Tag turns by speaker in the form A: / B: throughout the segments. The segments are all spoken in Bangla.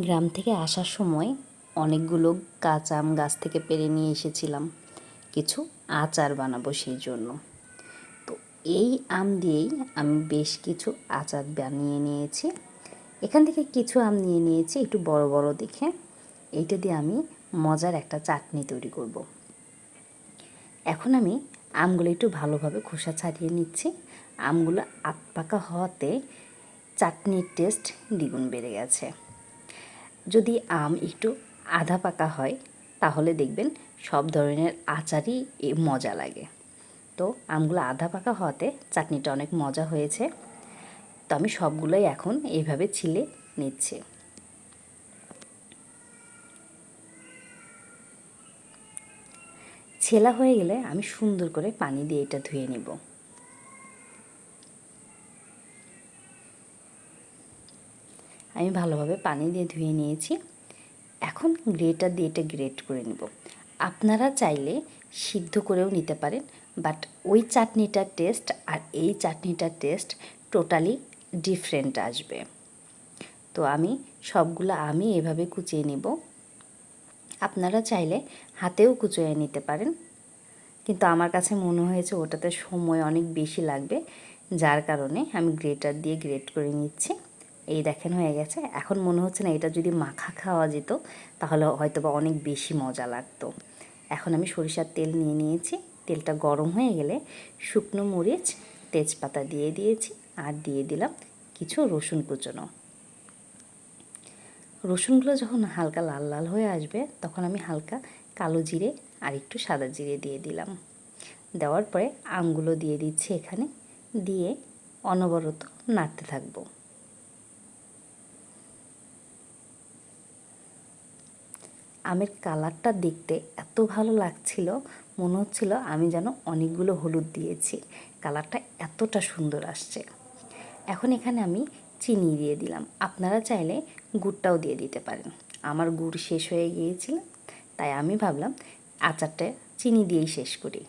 A: গ্রাম থেকে আসার সময় অনেকগুলো কাঁচা আম গাছ থেকে পেরে নিয়ে এসেছিলাম। কিছু আচার বানাবো সেই জন্য। তো এই আম দিয়েই আমি বেশ কিছু আচার বানিয়ে নিয়েছি। এখান থেকে কিছু আম নিয়ে নিয়েছি একটু বড় বড় দেখে। এইটা দিয়ে আমি মজার একটা চাটনি তৈরি করব। এখন আমি আমগুলো একটু ভালোভাবে খোসা ছাড়িয়ে নিচ্ছি। আমগুলো আট পাকা হওয়াতে চাটনির টেস্ট দ্বিগুণ বেড়ে গেছে। যদি আম একটু আধা পাকা হয়, তাহলে দেখবেন সব ধরনের আচারই মজা লাগে। তো আমগুলো আধা পাকা হওয়াতে চাটনিটা অনেক মজা হয়েছে। তো আমি সবগুলোই এখন এইভাবে ছিলে নিচ্ছি। ছেলা হয়ে গেলে আমি সুন্দর করে পানি দিয়ে এটা ধুয়ে নিব। আমি ভালোভাবে পানি দিয়ে ধুয়ে নিয়েছি। এখন গ্রেটার দিয়ে এটা গ্রেট করে নিব। আপনারা চাইলে সিদ্ধ করেও নিতে পারেন, বাট ওই চাটনিটার টেস্ট আর এই চাটনিটার টেস্ট টোটালি ডিফারেন্ট আসবে। তো আমি সবগুলো আমি এভাবে কুচিয়ে নেব। আপনারা চাইলে হাতেও কুচিয়ে নিতে পারেন। কিন্তু আমার কাছে মনে হয়েছে ওটাতে সময় অনেক বেশি লাগবে, যার কারণে আমি গ্রেটার দিয়ে গ্রেট করে নিচ্ছি। এই দেখেন হয়ে গেছে। এখন মনে হচ্ছে না এটা যদি মাখা খাওয়া যেত, তাহলে হয়তো বা অনেক বেশি মজা লাগতো। এখন আমি সরিষার তেল নিয়ে নিয়েছি। তেলটা গরম হয়ে গেলে শুকনো মরিচ, তেজপাতা দিয়ে দিয়েছি আর দিয়ে দিলাম কিছু রসুন কুচনো। রসুনগুলো যখন হালকা লাল লাল হয়ে আসবে, তখন আমি হালকা কালো জিরে আর একটু সাদা জিরে দিয়ে দিলাম। দেওয়ার পরে আমগুলো দিয়ে দিচ্ছি এখানে। দিয়ে অনবরত নাড়তে থাকব। আমের কালারটা দেখতে এত ভালো লাগছিল, মনে হচ্ছিল আমি যেন অনেকগুলো হলুদ দিয়েছি। কালারটা এতটা সুন্দর আসছে। এখন এখানে আমি চিনি দিয়ে দিলাম। আপনারা চাইলে গুড়টাও দিয়ে দিতে পারেন। আমার গুড় শেষ হয়ে গিয়েছিল, তাই আমি ভাবলাম আচারটা চিনি দিয়েই শেষ করি।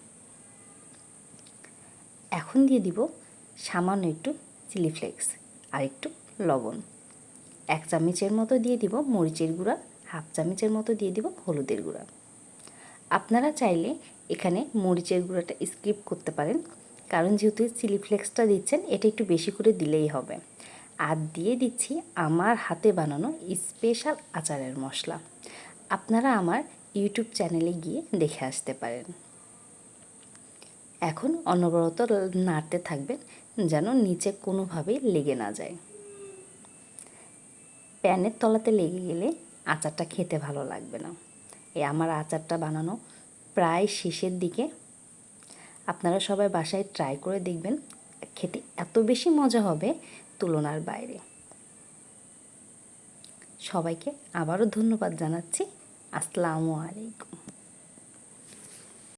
A: এখন দিয়ে দিব সামান্য একটু চিলি ফ্লেক্স আর একটু লবণ। এক চামচের মতো দিয়ে দিব মরিচের গুঁড়া হাফ চামচের মতো দিয়ে দিব হলুদের গুঁড়া। আপনারা চাইলে এখানে মরিচের গুঁড়াটা স্কিপ করতে পারেন, কারণ যেহেতু চিলি ফ্লেক্সটা দিচ্ছেন, এটা একটু বেশি করে দিলেই হবে। আর দিয়ে দিচ্ছি আমার হাতে বানানো স্পেশাল আচারের মশলা। আপনারা আমার ইউটিউব চ্যানেলে গিয়ে দেখে আসতে পারেন। এখন অনবরত নাড়তে থাকবেন, যেন নিচে কোনোভাবেই লেগে না যায়। প্যানের তলাতে লেগে গেলে আচারটা খেতে ভালো লাগবে না। এই আমার আচারটা বানানো প্রায় শেষের দিকে। আপনারা সবাই বাসায় ট্রাই করে দেখবেন, খেতে এত বেশি মজা হবে তুলনার বাইরে। সবাইকে আবারও ধন্যবাদ জানাচ্ছি। আসসালামু আলাইকুম।